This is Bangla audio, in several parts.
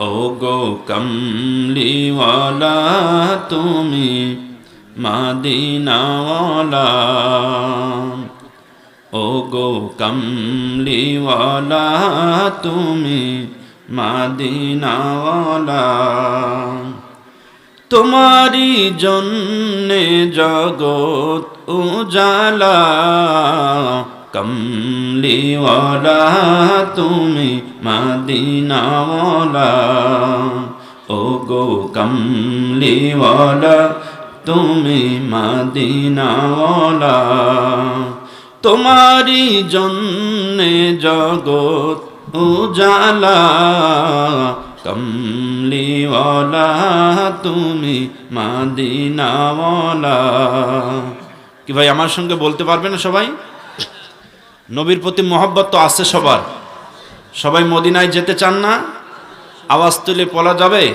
ও গো কমলিওয়ালা তুমি মাদিনাওয়ালা। ও গো কমলিওয়ালা তুমি মাদিনাওয়ালা। তোমারি জন্যে জগৎ উজালা। কমলিওয়ালা তুমি মাদিনাওয়ালা। ও গো কমলিওয়ালা তুমি মাদিনাওয়ালা। তোমারি জন্যে জগৎ উজালা। কমলিওয়ালা তুমি মাদিনাওয়ালা। কি ভাই, আমার সঙ্গে বলতে পারবে না সবাই? নবীর প্রতি মোহব্বত তো আছে সবার। সবাই মদিনায় যেতে চান না, আওয়াজ তুলে পলা যাবে।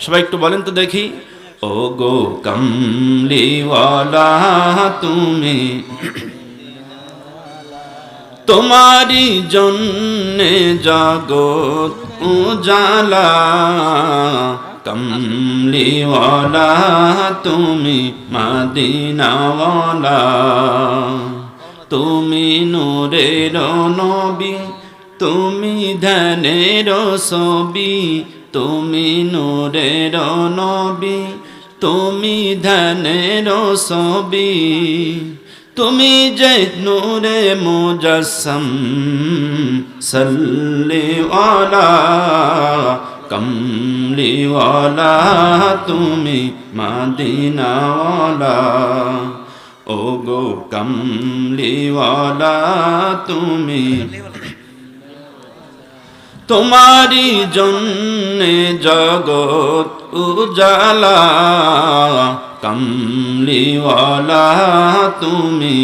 সবাই একটু বলেন তো দেখি। ও গো কমলিওয়ালা, তুমি তোমারি জন্যে জগৎ উজালা। কমলিওয়ালা, তুমি মাদিনাওয়ালা। তুমি নূরের নবী, তুমি ধ্যানের ছবি, তুমি নূরের নবী, তুমি ধ্যানের ছবি, তুমি যে নূরে মুজসম সল্লিওয়ালা কমলিওয়ালা তুমি মাদিনাওয়ালা ও গো কমলিওয়ালা তুমি তোমারি জন্যে জগৎ উজালা। কমলিওয়ালা তুমি